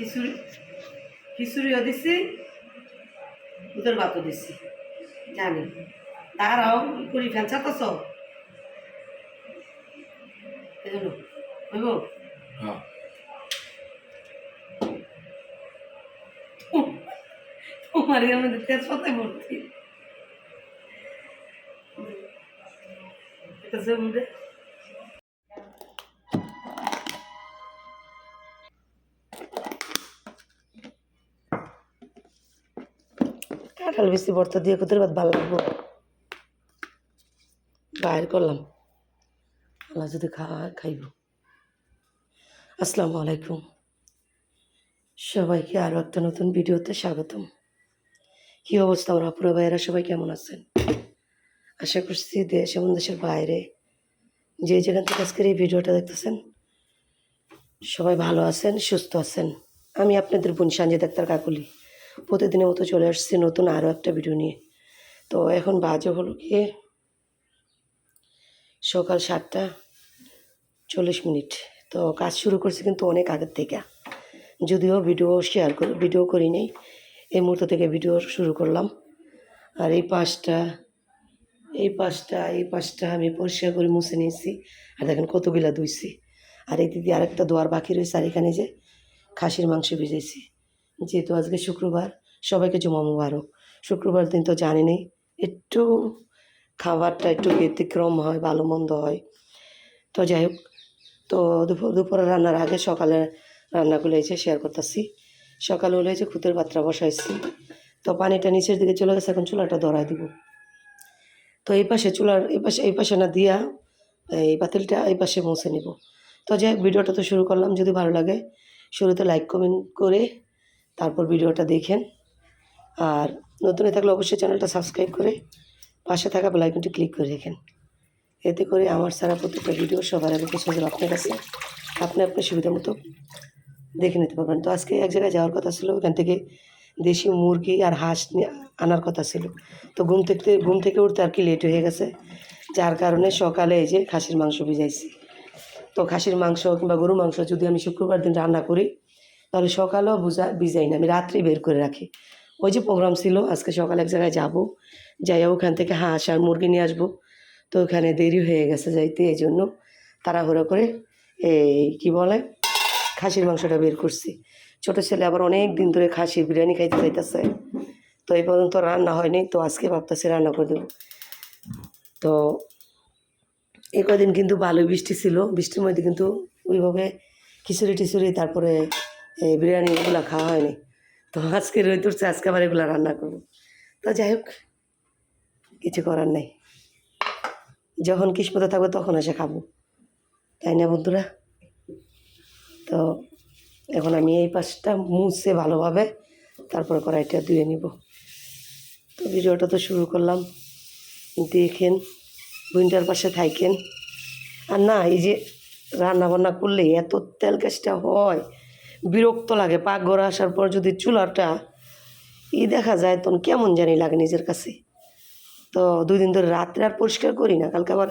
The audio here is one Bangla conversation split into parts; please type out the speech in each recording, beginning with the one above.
খিচুড়ি। খিচুড়িও দিছি দুধের ভাতও দিছি। জানি। তারাও করি ফ্যান চাতাছ এই জন্য হইব? হ্যাঁ। তোমার পাতায় ভর্তি। এটা যেমন কাঁঠাল বেশি ভর্তা দিয়ে কোথায় ভাত ভালো লাগবো? বাইর করলাম। আল্লাহ যদি খাওয়ায় খাইব। আসসালামু আলাইকুম। সবাইকে আরও একটা নতুন ভিডিওতে স্বাগতম। কী অবস্থা আমার আপুরা ভাইয়েরা? সবাই কেমন আছেন? আশা করছি দেশ এবং দেশের বাইরে যে যেখান থেকে আজকের এই ভিডিওটা দেখতেছেন, সবাই ভালো আছেন, সুস্থ আছেন। আমি আপনাদের বোন সঞ্জয় ডাক্তার কাকুলি। প্রতিদিনের মতো চলে আসছি নতুন আরও একটা ভিডিও নিয়ে। তো এখন বাজে হলো গিয়ে সকাল সাতটা চল্লিশ মিনিট। তো কাজ শুরু করছি কিন্তু অনেক আগের থেকে। যদিও ভিডিও শেয়ার করি ভিডিও করি নেই। এই মুহূর্ত থেকে ভিডিও শুরু করলাম। আর এই পাশটা এই পাশটা এই পাশটা আমি পরিষ্কার করে মুছে নিয়েছি। আর দেখেন কতগুলা ধুইছি। আর এই দিদি আরেকটা দোয়ার বাকি রয়েছে, আর এখানে যে খাসির মাংস ভিজেছি যেহেতু আজকে শুক্রবার, সবাইকে জমা মুবারক। শুক্রবার দিন তো জানি নেই একটু খাবারটা একটু ব্যতিক্রম হয়, ভালো মন্দ হয়। তো যাই হোক, তো দুপুর দুপুরে রান্নার আগে সকালে রান্নাগুলো যে শেয়ার করতেছি। সকালে হলে যে খুতের পাত্রা বসাইছি। তো পানিটা নিচের দিকে চলে গেছে, এখন চুলাটা ধরাই দিব। তো এই পাশে চুলার এই পাশে এই পাশে না দিয়া এই পাতিলটা এই পাশে মুছে নিব। তো যাই ভিডিওটা তো শুরু করলাম। যদি ভালো লাগে, শুরুতে লাইক কমেন্ট করে তারপর ভিডিওটা দেখেন। আর নতুন হয়ে থাকলে অবশ্যই চ্যানেলটা সাবস্ক্রাইব করে পাশে থাকা বেলাইকনটি ক্লিক করে রেখেন। এতে করে আমার সারা প্রত্যেকটা ভিডিও সবার আগে পৌঁছে যাবে আপনার কাছে আপনি আপনার সুবিধা মতো দেখে নিতে পারবেন। তো আজকে এক জায়গায় যাওয়ার কথা ছিল, ওখান থেকে দেশি মুরগি আর হাঁস আনার কথা ছিল। তো ঘুম থেকে ঘুম থেকে উঠতে আর কি লেট হয়ে গেছে। যার কারণে সকালে এই যে খাসির মাংস ভিজাইছি। তো খাসির মাংস কিংবা গরু মাংস যদি আমি শুক্রবার দিন রান্না করি তাহলে সকালেও বুঝা ভিজাই না, আমি রাত্রি বের করে রাখি। ওই যে প্রোগ্রাম ছিল, আজকে সকালে এক জায়গায় যাব। যাইয়া ওখান থেকে হাঁস আর মুরগি নিয়ে আসব। তো ওখানে দেরি হয়ে গেছে যাইতে, এই জন্য তাড়াহুড়ো করে এই কি বলে, খাসির মাংসটা বের করছি। ছোটো ছেলে আবার অনেক দিন ধরে খাসির বিরিয়ানি খাইতে চাইতেছে তো এই পর্যন্ত রান্না হয়নি, তো আজকে ভাবতেছি রান্না করে দেবো। তো এই কদিন কিন্তু ভালোই বৃষ্টি ছিল। বৃষ্টির মধ্যে কিন্তু ওইভাবে খিচুড়ি টিচুড়ি, তারপরে এই বিরিয়ানি এগুলো খাওয়া হয়নি। তো আজকে রই তুলছে আজকে আবার এগুলো রান্না করব। তো যাই হোক, কিছু করার নেই। যখন কিসমতে থাকবে তখন এসে খাব। তাই না বন্ধুরা? তো এখন আমি এই পাশটা মুছে ভালোভাবে, তারপরে কড়াইটা ধুয়ে নিব। তো ভিডিওটা তো শুরু করলাম। দেখেন উইন্টার পাশে থাকেন আর না, এই যে রান্না বান্না করলে এত তেল গ্যাসটা হয়। বিরক্ত লাগে। পাকঘরে আসার পর যদি চুলাটা ই দেখা যায় তখন কেমন জানি লাগে নিজের কাছে। তো দুই দিন ধরে রাত্রে আর পরিষ্কার করি না। কালকে আবার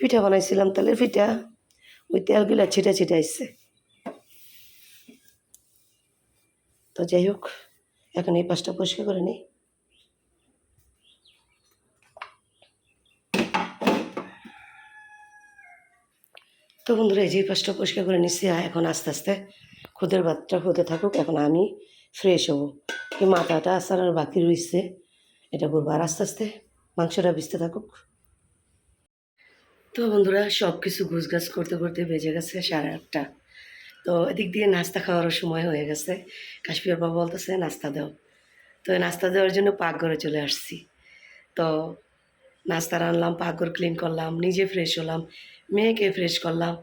পিঠা বানাইছিলাম তেলের পিঠা। ওই তেলগুলো ছিটা ছিটা আসছে তো যাই হোক, এখন এই পাশটা পরিষ্কার করে নিই। তো বন্ধুরা, এই যে পাশটা পরিষ্কার করে নিচ্ছি এখন আস্তে আস্তে খুদের ভাতটা হতে থাকুক, এখন আমি ফ্রেশ হব। কি মাথাটা আসার বাকি রয়েছে এটা করব। আর আস্তে আস্তে মাংসটা ভিজতে থাকুক। তো বন্ধুরা সব কিছু গুছগাছ করতে করতে বেজে গেছে সাড়ে আটটা। তো এদিক দিয়ে নাস্তা খাওয়ারও সময় হয়ে গেছে। কাশ্মীর বাবা বলতেছে, নাস্তা দাও। তো নাস্তা দেওয়ার জন্য পাকঘরে চলে আসছি। তো নাস্তা রানলাম, পাকঘর ক্লিন করলাম, নিজে ফ্রেশ হলাম, মেয়েকে ফ্রেশ করলাম।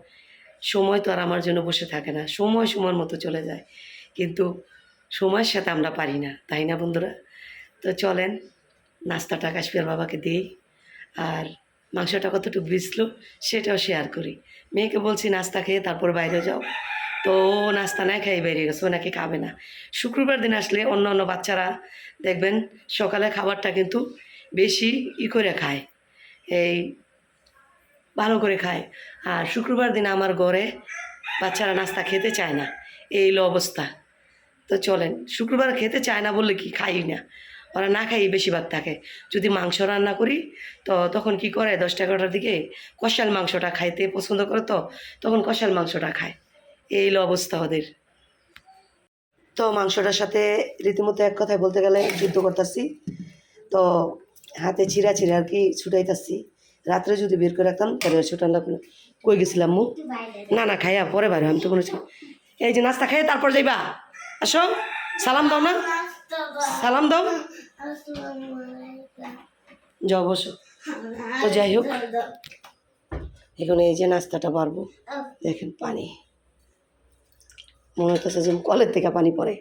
সময় তো আর আমার জন্য বসে থাকে না। সময় সময়ের মতো চলে যায়। কিন্তু সময়ের সাথে আমরা পারি না, তাই না বন্ধুরা? তো চলেন, নাস্তাটা কাশ্মীর বাবাকে দিই। আর মাংসটা কতটুকু ভিজলো সেটাও শেয়ার করি। মেয়েকে বলছি, নাস্তা খেয়ে তারপর বাইরে যাও। তো নাস্তা না খেয়ে বেরিয়ে গেছে, ও নাকি খাবে না। শুক্রবার দিন আসলে অন্য অন্য বাচ্চারা, দেখবেন সকালে খাবারটা কিন্তু বেশি ই করে খায়। এই ভালো করে খায়। আর শুক্রবার দিন আমার ঘরে বাচ্চারা নাস্তা খেতে চায় না। এই অবস্থা। তো চলেন, শুক্রবার খেতে চায় না বললে কি খাই না? ওরা না খাই বেশিরভাগ থাকে। যদি মাংস রান্না করি, তো তখন কি করে? দশটা, এগারোটার দিকে কষাল মাংসটা খাইতে পছন্দ করে তো, তখন কষাল মাংসটা খায়। এই অবস্থা ওদের। তো মাংসটার সাথে রীতিমতো এক কথায় বলতে গেলে যুদ্ধ করতেছি। তো হাতে চিরা চিরা আর কি ছুটাইতেছি। রাত্রে যদি বের করে রাখতাম, তাহলে লাগল কই গেছিলাম মু? না না, খাইয়া পরে বাইরে আমি তো কোনো এই যে নাস্তা খাইয়ে তারপর যাইবা। আসো, সালাম দাও না। সালাম দাও। যাও বসো। তো যাই হোক, এখন এই যে নাস্তাটা পারব দেখেন পানি। মনে হচ্ছে যে কলের থেকে পানি পড়ে।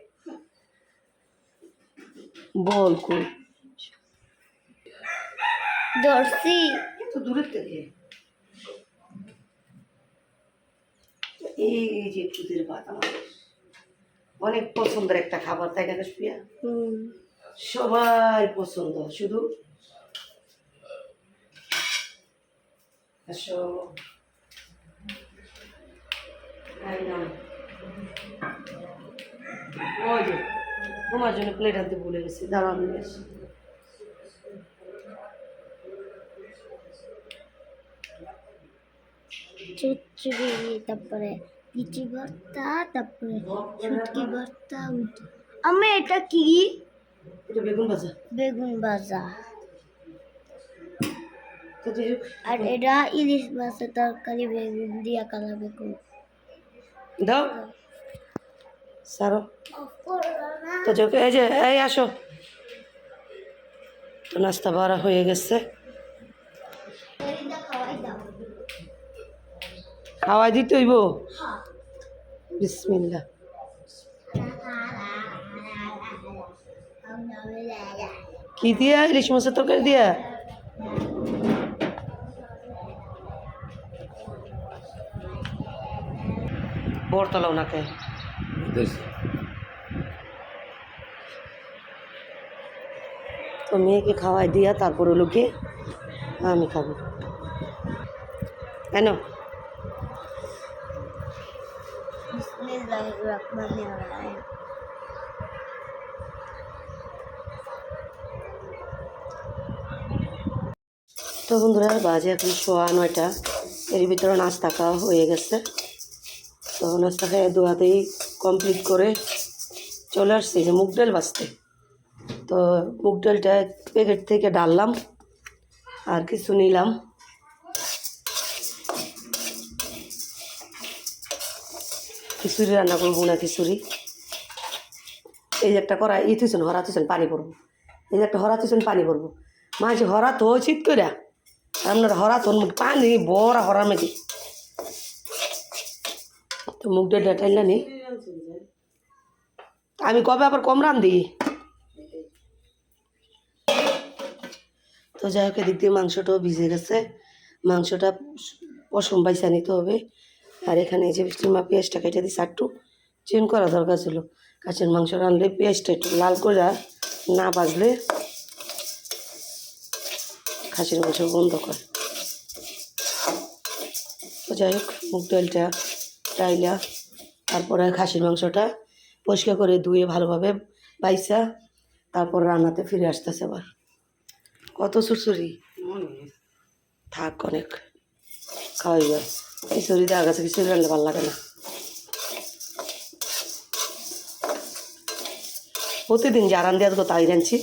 বল কই। ধরছি। তো দূরের থেকে এই যে খুদের ভাত আমার অনেক পছন্দের একটা খাবার তাই না কাশ্মিয়া সবাই পছন্দ শুধু? তোমার জন্য প্লেট আনতে ভুলে গেছি আমি নিয়ে আসি। চুচড়ি তারপরে লিচি ভর্তা তারপরে শুটকি ভর্তা আমি এটা কি? এটা বেগুন ভাজা। বেগুন ভাজা। আর এটা ইলিশ মাছের তরকারি বেগুন দিয়া কালা বেগুন। দাও। সারো। তো হোক, এই যে এই আসো। তো নাস্তা বাড়া হয়ে গেছে। খাওয়াই দিতে হইব? বিসমিল্লা কি দিয়া? ইলিশ মাছের তরকারি দিয়া? বরতলা ওনাকে। তো মেয়েকে খাওয়াই দিয়া তারপরে লোকে আমি খাব। কেন? বিসমিল্লাহির রহমানির রহিম তো বন্ধুরা, বাজে এখন সোয়া নয়টা। এর ভিতরে নাস্তা খাওয়া হয়ে গেছে। তো নাস্তা খেয়ে দোয়াতেই কমপ্লিট করে চলে আসছি যে মুগ ডাল বাঁচতে তো মুগ ডালটা প্যাকেট থেকে ডাললাম, আর কিছু নিলাম। খিচুড়ি রান্না করব না খিচুড়ি। এই যে একটা করা ই থুইছেন, হরা থুইছেন, পানি পড়ব এই যে একটা হরা থুইছেন, পানি পড়ব মাঝে হরা তো শীত করে আপনার হরা তো পানি, বড় হরা মেঘে তো মুখ দিয়ে ডাটাইলা নি আমি কবে আবার কম রান দিই তো যাই হোক, এদিক দিয়ে মাংসটাও ভিজে গেছে। মাংসটা পশম বাইসা নিতে হবে। আর এখানে এই যে স্টিমা পেঁয়াজটা কেটে দিচ্ছে একটু চেন করা দরকার ছিল। কাছের মাংস রানলে পেঁয়াজটা একটু লাল করে না বাজলে খাসির মাংস বন্ধ করে। তো যাই হোক মুগ ডালটা ডাইলা তারপরে খাসির মাংসটা পরিষ্কার করে ধুয়ে ভালোভাবে বাইসা তারপর রান্নাতে ফিরে আসতেছে আবার। কত সুরসুরি থাক অনেক খাওয়াইবার খিচুড়ি দেওয়া গেছে খিচুড়ি রান্না ভালো লাগে না। প্রতিদিন দেওয়া তো তাই রাঁধছি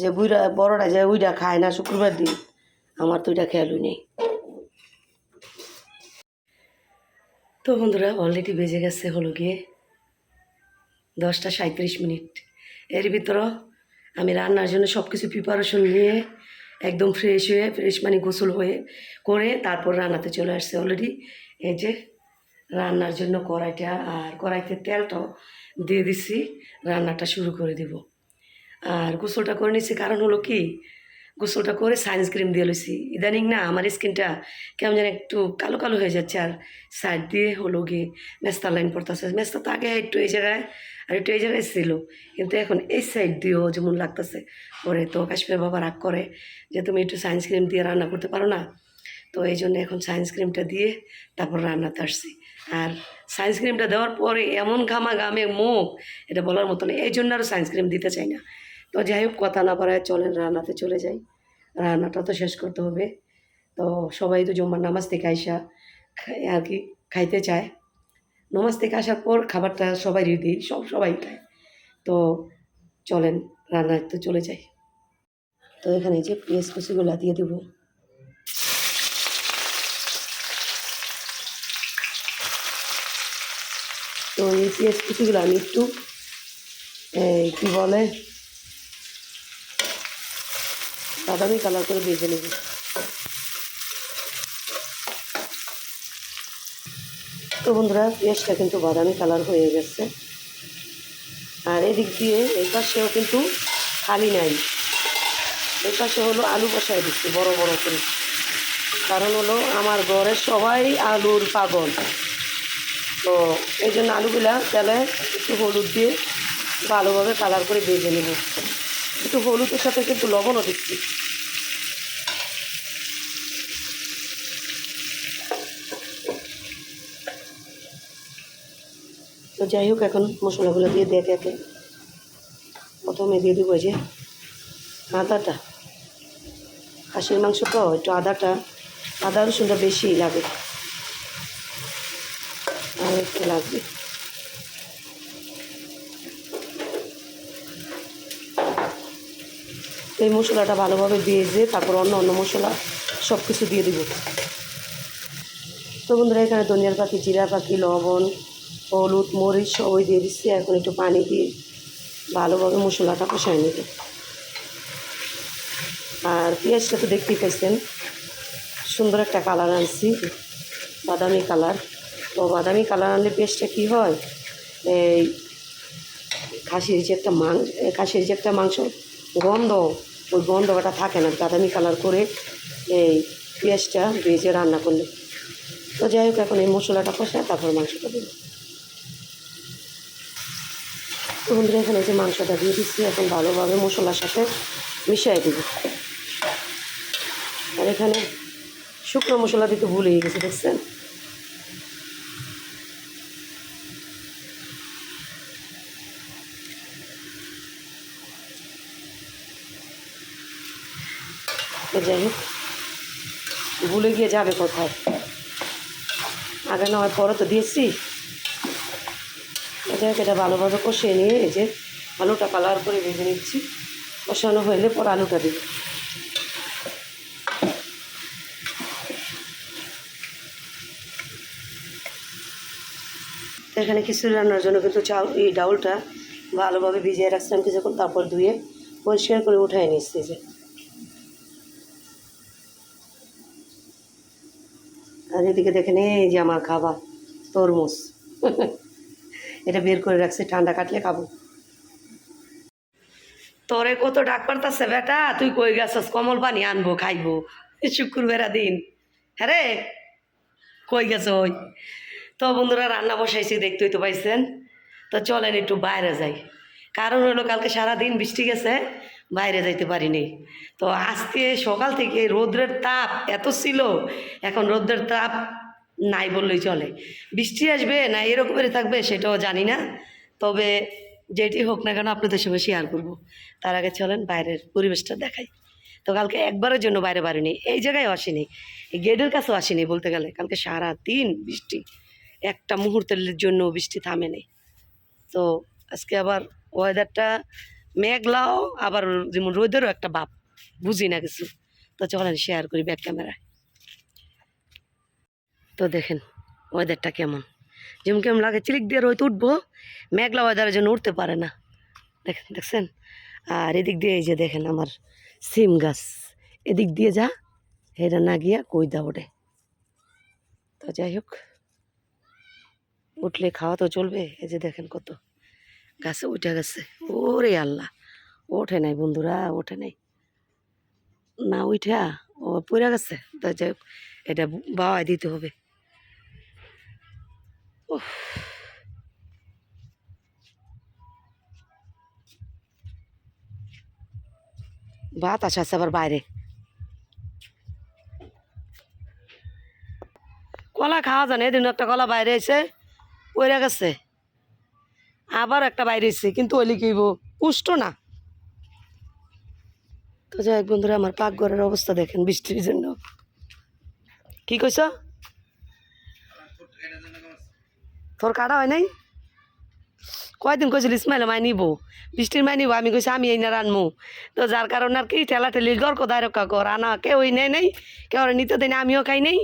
যে বুইরা বড়রা যে উইটা খায় না শুক্রবার দিন, আমার তো ওইটা খেয়ালই নেই। তো বন্ধুরা অলরেডি বেজে গেছে হলো গিয়ে দশটা সাঁত্রিশ মিনিট। এর ভিতর আমি রান্নার জন্য সব কিছু প্রিপারেশন নিয়ে একদম ফ্রেশ হয়ে ফ্রেশ মানে গোসল হয়ে করে তারপর রান্নাতে চলে আসছে অলরেডি এই যে রান্নার জন্য কড়াইটা আর কড়াইতে তেলটাও দিয়ে দিছি, রান্নাটা শুরু করে দিব। আর গোসলটা করে নিচ্ছি কারণ হলো কি, গোসলটা করে সাইন্স ক্রিম দিয়ে লইছি। ইদানিং না আমার স্কিনটা কেমন যেন একটু কালো কালো হয়ে যাচ্ছে আর সাইড দিয়ে হলো গিয়ে মেস্তার লাইন পড়তেছে। মেস্তা তো আগে একটু এই জায়গায় আর একটু এই জায়গায় ছিল কিন্তু এখন এই সাইড দিয়েও যেমন লাগতেছে, পরে তো কাশ্মীর বাবা রাগ করে যে তুমি একটু সাইন্স ক্রিম দিয়ে রান্না করতে পারো না। তো এই জন্য এখন সায়েন্স ক্রিমটা দিয়ে তারপর রান্নাতে আসছি। আর সায়েন্স ক্রিমটা দেওয়ার পরে এমন ঘামা ঘামে মুখ, এটা বলার মতো নেই। এই জন্য আরও সায়েন্স ক্রিম দিতে চাই না। তো যাই হোক, কথা না পারায় চলেন রান্নাতে চলে যাই। রান্নাটা তো শেষ করতে হবে। তো সবাই তো জমার নামাজ থেকে আইসা আর কি খাইতে চায়। নামাজ থেকে আসার পর খাবারটা সবাই দিই সব সবাই খায়। তো চলেন রান্নাতে চলে যাই। তো এখানে যে পেঁয়াজ কুচিগুলো দিয়ে দেবো। তো এই পেঁয়াজ কুচিগুলো আমি একটু কী বলে, বাদামি কালার করে ভেজে নেব। তো বন্ধুরা, পেঁয়াজটা কিন্তু বাদামি কালার হয়ে গেছে। আর এদিক দিয়ে এই পাশেও কিন্তু খালি নাই। এই পাশে হলো আলু বসাই দিচ্ছি, বড় বড় করে। কারণ হলো আমার ঘরের সবাই আলুর পাগল। তো এই জন্য আলুগুলা তেলে একটু হলুদ দিয়ে ভালোভাবে কালার করে ভেজে নেব। একটু হলুদের সাথে কিন্তু লবণও দিচ্ছি। তো যাই হোক, এখন মশলাগুলো দিয়ে দেখে একে। প্রথমে দিয়ে দেবো যে আদাটা। খাসির মাংস তো একটু আদাটা। আদা রসুনটা বেশি লাগে। আর একটু লাগবে। এই মশলাটা ভালোভাবে ভেজে তারপর অন্য অন্য মশলা সব কিছু দিয়ে দেবো। তো বন্ধুরা, এখানে ধনিয়ার পাখি জিরা পাখি লবণ হলুদ, মরিচ সবই দিয়ে দিচ্ছি। এখন একটু পানি দিয়ে ভালোভাবে মশলাটা কষায় নেব। আর পেঁয়াজটা তো দেখতেই পাইছেন সুন্দর একটা কালার আনছি, বাদামি কালার। তো বাদামি কালার আনলে পেঁয়াজটা কী হয়? এই খাসির যে একটা মাংস খাসির যে একটা মাংস গন্ধ, ওই গন্ধটা থাকে না, বাদামি কালার করে এই পেঁয়াজটা ভেজে রান্না করলে। তো যাই হোক, এখন এই মশলাটা কষায় তারপর মাংসটা দেবো। তো বন্ধুরা, এখানে যে মাংসটা দিয়ে দিচ্ছি, এখন ভালোভাবে মশলার সাথে মিশিয়ে দেবো। আর এখানে শুকনো মশলা দিতে ভুলে গেছে, দেখছেন? যাই হোক ভুলে গিয়ে যাবে কোথায়? আগে নয় পরে তো দিয়েছি। এটা এটা ভালোভাবে কষিয়ে নিয়ে এই যে আলুটা কালার করে ভেজে নিচ্ছি। কষানো হলে পর আলুটা দিই এখানে খিচুড়ি রান্নার জন্য কিন্তু চাউল এই ডাউলটা ভালোভাবে ভিজিয়ে রাখছিলাম কিছুক্ষণ তারপর ধুয়ে পরিষ্কার করে উঠাই নিচ্ছি যে। আর এদিকে দেখেন এই যে আমার খাবার তরমুজ। এটা বের করে রাখছি, ঠান্ডা কাটলে খাব। তোরে কত ডাক পারতাছে বেটা, তুই কই গেছস? কমল পানি আনব, খাইবো। শুক্রবারা দিন। হ্যাঁ রে? কই গেছ ওই? তো বন্ধুরা, রান্না বসাইছি, দেখতেই তো পাইছেন। তো চলেন একটু বাইরে যাই। কারণ হলো কালকে সারা দিন বৃষ্টি গেছে, বাইরে যাইতে পারিনি। তো আজকে সকাল থেকে রোদ্রের তাপ এত ছিল, এখন রোদ্রের তাপ নাই বললেই চলে। বৃষ্টি আসবে না এরকমেরই থাকবে সেটাও জানি না। তবে যেটি হোক না কেন আপনাদের সঙ্গে শেয়ার করব। তার আগে চলেন বাইরের পরিবেশটা দেখাই। তো কালকে একবারের জন্য বাইরে বাড়িনি, এই জায়গায় আসিনি গেটের কাছেও আসিনি বলতে গেলে। কালকে সারা দিন বৃষ্টি, একটা মুহূর্তের জন্য বৃষ্টি থামে নেই। তো আজকে আবার ওয়েদারটা মেঘলাও, আবার যেমন রোদেরও একটা বাপ বুঝি না কিছু। তো চলেন শেয়ার করি ব্যাক ক্যামেরায় তো দেখেন ওয়েদারটা কেমন? যেমন কেমন লাগে, চিলিক দিয়ে রোদ উঠবো, মেঘলা ওয়েদারের জন্য উঠতে পারে না। দেখেন, দেখছেন? আর এদিক দিয়ে এই যে দেখেন আমার সিম গাছ। এদিক দিয়ে যা এটা না গিয়া কইদা ওঠে তো যাই হোক, উঠলে খাওয়া তো চলবে। এই যে দেখেন কত গাছে উঠে গেছে। ওরে আল্লাহ, ওঠে নাই বন্ধুরা, ওঠে নাই। না উঠা ও পড়ে গেছে। তো যাই হোক, এটা বাওয়ায় দিতে হবে। উফ। বাতাস আছে আবার বাইরে। কলা খাওয়া জানে এদিন একটা কলা বাইরে এসে পড়ে গেছে। আবার একটা বাইরে এসে কিন্তু ওইলি কিব পুষ্ট না। তো যাই বন্ধুরা, আমার পাকঘরের অবস্থা দেখেন বৃষ্টির জন্য। কি কইছ? তোর কাটা হয় নাই? কয়দিন কইছিল, ইসমাইল মাই নিব। বৃষ্টির মাই নিব। আমি কইছি, আমি এই না রানমু। তো যার কারণে আর কি ঠেলা ঠেলি গর কোদায় রক্ষা কর আনা কেউ নেই নেই? কেউ নিতে দেয় আমিও খাই নেই?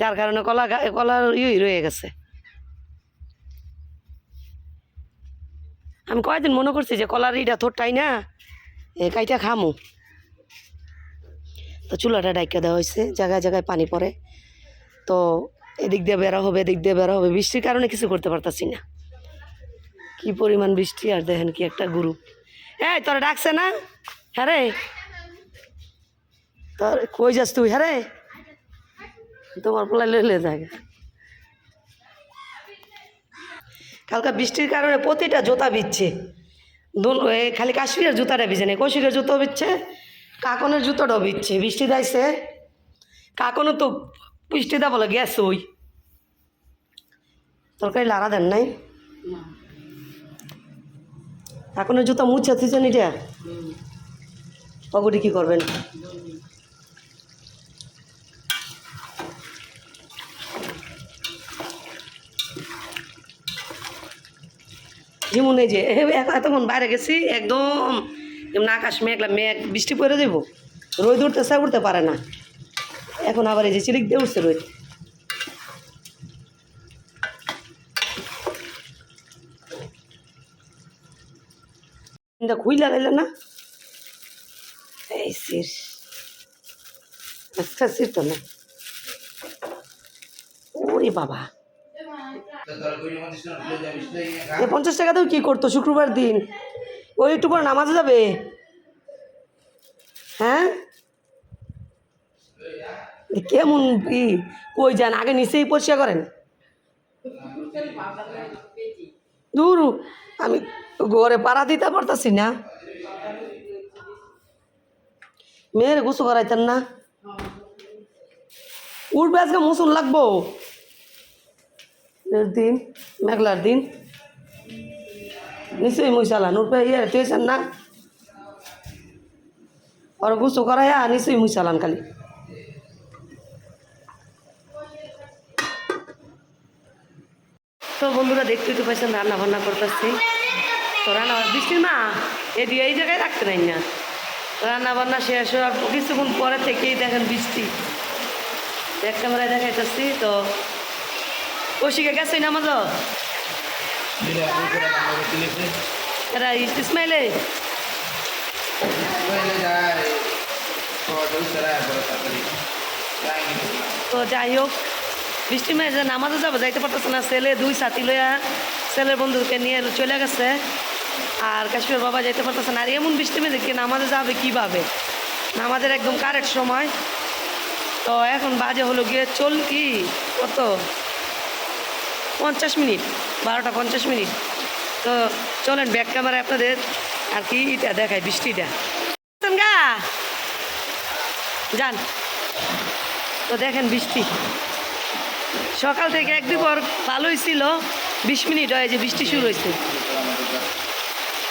যার কারণে কলা কলার ইয়ে রয়ে গেছে। আমি কয়দিন মনে করছি যে কলার ইটা থোরটাই না, এ কাইটা খামু। তো চুলাটা ডাইকা দেওয়া হয়েছে জায়গায় জায়গায় পানি পড়ে। তো এদিক দিয়ে বেড়া হবে, এদিক দিয়ে বেড়া হবে। বৃষ্টির কারণে কিছু করতে পারতাছি না। কি পরিমাণ বৃষ্টি আর দেখেন কি একটা গ্রুপ এই, তোরা ডাকছে না? হ্যাঁ রে। তোর, কই যাস তুই? হ্যাঁ রে। তোমার পোলাই লইলে জায়গা কালকা বৃষ্টির কারণে প্রতিটা জুতা বিচ্ছে খালি কাশ্মীরের জুতাটা ভিজে নেই। কৌশিকের জুতো বিচ্ছে কাকনের জুতোটাও বিচ্ছে বৃষ্টি দাইছে কাকনও তো বৃষ্টি দা বলে গেছে ওই। তরকারি লাড়া দেন নাই? কাকনের জুতো মুছে থুইছেন এটা পগুটি কি করবেন? যেমন এই যে এতক্ষণ বাইরে গেছি একদম যেমন আকাশ মেঘলা মেঘ বৃষ্টি পড়ে দেব রোদ উঠতেছে উঠতে পারে না। এখন আবার এই যে চিলিক দিয়ে উঠছে রোদ এটা খুইলা লাইলে না? এই সির আচ্ছা সির তো না। ওরে বাবা। পঞ্চাশ টাকাতেও কি করতো শুক্রবার দিন? ওই একটু পরে নামাজে যাবে। হ্যাঁ? কেমন ই? কই যান, আগে নিচেই পরিষ্কার করেন। দূর, আমি ঘরে পাড়া দিতে পারতাছি না। মেয়ের গুছু করাইতেন না। উঠবে আজকে মুসুন লাগবো। দিন, মেঘলার দিন। নিশ্চয়ই মুই চালান উঠবে ইয়ে তুইছেন না। ওর গুছু করাইয়া নিশ্চয়ই মুই চালান খালি। তো বন্ধুরা দেখতেই তো পাইছেন রান্না বান্না করতেছি। তো রান্না বৃষ্টির মা এদি এই জায়গায় রাখতে নাই না। রান্না বান্না শেষ হওয়ার কিছুক্ষণ পরে থেকেই দেখেন বৃষ্টি। এক ক্যামেরায় দেখাইতেছি, তো কৌশিকে গেছে নামাজ এরা ইসমাইলে? তো যাই হোক বৃষ্টি মেয়ে যে নামাজে যাবে, যাইতে পারতেছে না। ছেলে, দুই সাথী লইয়া ছেলের বন্ধুকে নিয়ে চলে গেছে। আর কাশ্মীর বাবা যাইতে পারতেছে না। আর এমন বৃষ্টি মেয়ে দেখি নামাজে যাবে কীভাবে? নামাজের একদম কারেক্ট সময়। তো এখন বাজে হলো গিয়ে চল কি? কত? পঞ্চাশ মিনিট, বারোটা পঞ্চাশ মিনিট। তো চলেন ব্যাক ক্যামেরা আপনাদের আর কি এটা দেখায় বৃষ্টিটা। গা। যান। তো দেখেন বৃষ্টি। সকাল থেকে এক দুপুর ভালোই ছিল বিশ মিনিট হয় যে বৃষ্টি শুরু হয়েছে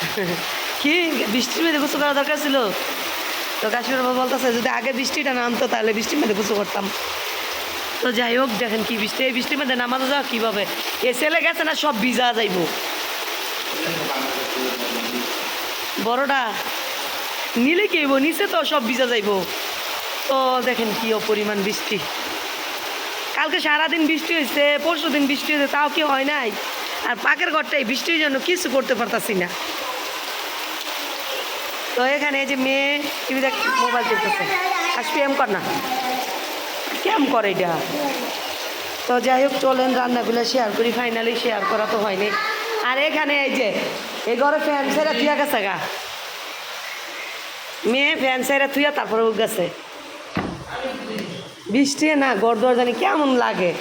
কি বৃষ্টির মধ্যে গোসল করা দরকার ছিল? তো কাশ্মীর বাবা বলতেছে, যদি আগে বৃষ্টিটা নামতো, তাহলে বৃষ্টির মধ্যে গোসল করতাম। তো যাই হোক, দেখেন কি বৃষ্টি। এই বৃষ্টির মধ্যে নামাজে যাওয়া কীভাবে? এ ছেলে গেছে না, সব ভিজা যাইব। বড়টা নিলে কি নিচে তো সব ভিজা যাইব। তো দেখেন কি অপরিমাণ বৃষ্টি। কালকে সারাদিন বৃষ্টি হয়েছে, পরশু দিন বৃষ্টি হয়েছে, তাও কি হয় নাই? আর পাকের ঘরটাই বৃষ্টির জন্য কিছু করতে পারতাছি না। তো এখানে যে মেয়ে, টিভি দেখ, মোবাইল দেখতেছে আসবি এম কর না। কেম করে এটা। তো যাই হোক, চলেন, রান্নাগুলো শেয়ার করি। ফাইনালি শেয়ার করা তো হয়নি। আর এখানে এই যে, এই ঘরে ফ্যান সেরা থুয়া গেছে গা। মেয়ে ফ্যান সেরা থুয়া তারপরে গেছে বৃষ্টি না গড় দর জানি কেমন লাগে?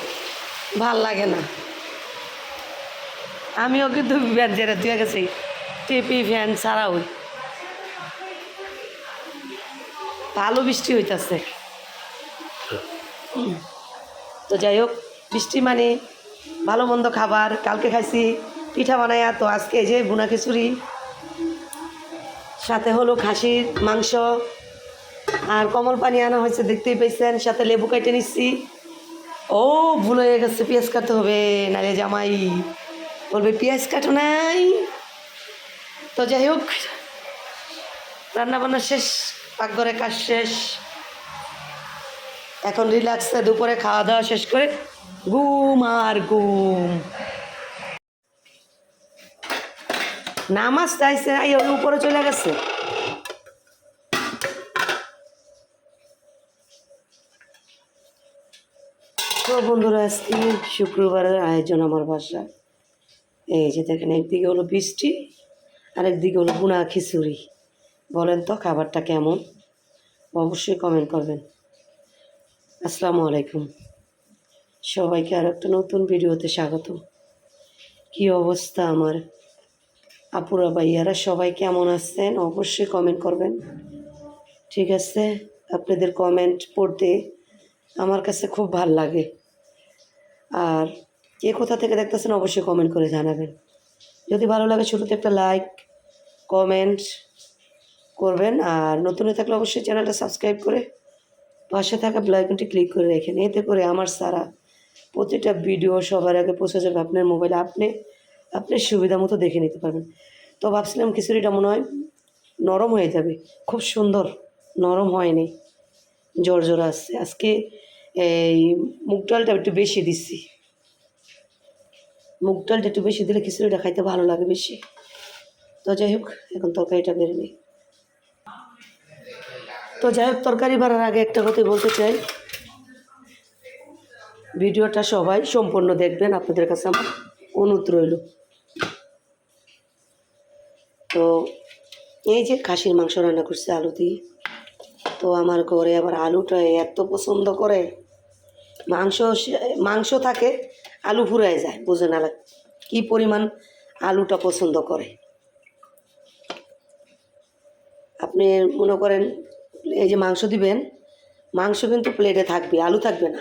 ভালো লাগে না। আমিও কিন্তু থুয়া গেছি টিপি ফ্যান ছাড়াও। ভালো বৃষ্টি হইতেছে। তো যাই হোক, বৃষ্টি মানে ভালো মন্দ খাবার, কালকে খাইছি পিঠা বানায়া, তো আজকে এই যে বুনা খিচুড়ি। সাথে হলো খাসির মাংস আর কমল পানি আনা হয়েছে, দেখতেই পেয়েছেন সাথে লেবু কেটে নিচ্ছি। ও, ভুল হয়ে গেছে, পেঁয়াজ কাটতে হবে নালে জামাই বলবে, পেঁয়াজ কাটো নাই। তো যাই হোক রান্না বান্না শেষ, পাকঘরে কাজ শেষ। এখন রিল্যাক্সে দুপুরে খাওয়া দাওয়া শেষ করে ঘুম আর ঘুম। নামাজ চাইছে উপরে চলে গেছে। তো বন্ধুরা, আজকে শুক্রবারের আয়োজন আমার বাসা এই যে দেখেন, একদিকে হলো বৃষ্টি, আরেকদিকে হলো বুনা খিচুড়ি। বলেন তো খাবারটা কেমন? অবশ্যই কমেন্ট করবেন। আসসালামু আলাইকুম। সবাইকে আর একটা নতুন ভিডিওতে স্বাগত কি অবস্থা আমার? আপুরা, ভাইয়ারা সবাই কেমন আছেন? অবশ্যই কমেন্ট করবেন। ঠিক আছে? আপনাদের কমেন্ট পড়তে আমার কাছে খুব ভালো লাগে। আর কে কোথা থেকে দেখতেছেন অবশ্যই কমেন্ট করে জানাবেন। যদি ভালো লাগে শুরুতে একটা লাইক কমেন্ট করবেন আর নতুন হয়ে থাকলে অবশ্যই চ্যানেলটা সাবস্ক্রাইব করে পাশে থাকা ব্লাইকনটি ক্লিক করে রেখেন এতে করে আমার সারা প্রতিটা ভিডিও সবার আগে পৌঁছে যাবে আপনার মোবাইলে আপনি আপনার সুবিধা মতো দেখে নিতে পারবেন। তো ভাবছিলাম খিচুড়িটা মনে হয় নরম হয়ে যাবে। খুব সুন্দর, নরম হয়নি জোর জোর আসছে। আজকে এই মুগ ডালটা একটু বেশি দিচ্ছি মুগ ডালটা একটু বেশি দিলে খিচুড়িটা খাইতে ভালো লাগে বেশি। তো যাই হোক, এখন তরকারিটা বেড়ে নিই। তো যাই হোক, তরকারি বাড়ার আগে একটা কথাই বলতে চাই। ভিডিওটা সবাই সম্পূর্ণ দেখবেন, আপনাদের কাছে আমার অনুরোধ রইল। তো এই যে খাসির মাংস রান্না করছে আলু দিয়ে, তো আমার ঘরে আবার আলুটা এত পছন্দ করে মাংস মাংস থাকে, আলু ফুরায় যায়, বুঝে না কী পরিমাণ আলুটা পছন্দ করে। আপনি মনে করেন, এই যে মাংস দিবেন, মাংস কিন্তু প্লেটে থাকবে, আলু থাকবে না।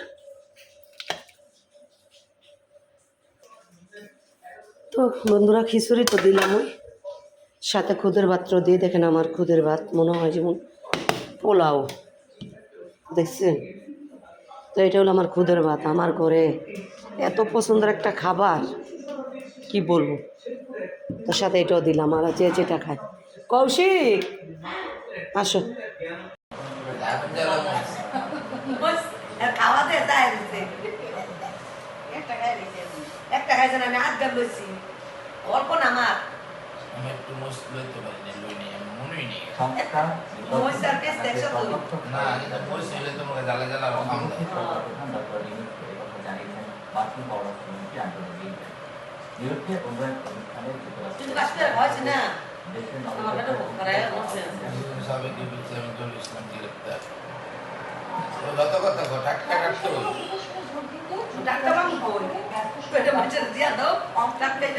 তো বন্ধুরা, খিচুড়ি তো দিলাম ওই সাথে খুদের ভাতটা দিয়ে দেখেন আমার খুদের ভাত, মনে হয় যেমন পোলাও। দেখছেন? তো এটা হলো আমার খুদের ভাত আমার ঘরে এত পছন্দের একটা খাবার কি বলব? তার সাথে এটাও দিলাম আর যে যেটা খায়। কৌশিক আসো। একটা খাইছেন আমি আধ গান লইছি। অল্প না আমার। আমি একটু মোস্ট লইতে পারি না লই নেই আমি মনেই নেই। সংস্থা মহিষার পেস্ট একশো তো। না এটা মোস্ট হইলে তোমাকে জ্বালা জ্বালা রকম কিন্তু বাসটা হয়েছে না আমার বেটা করায় বসে আছে। সবাই কি বলছে আমি চলে ইসলাম ডিরেক্টর যত কথা কো টাকা কাটতে হইব ডাক্তার বাবু কই পেটে মাছের দিয়া দাও ডাক্তার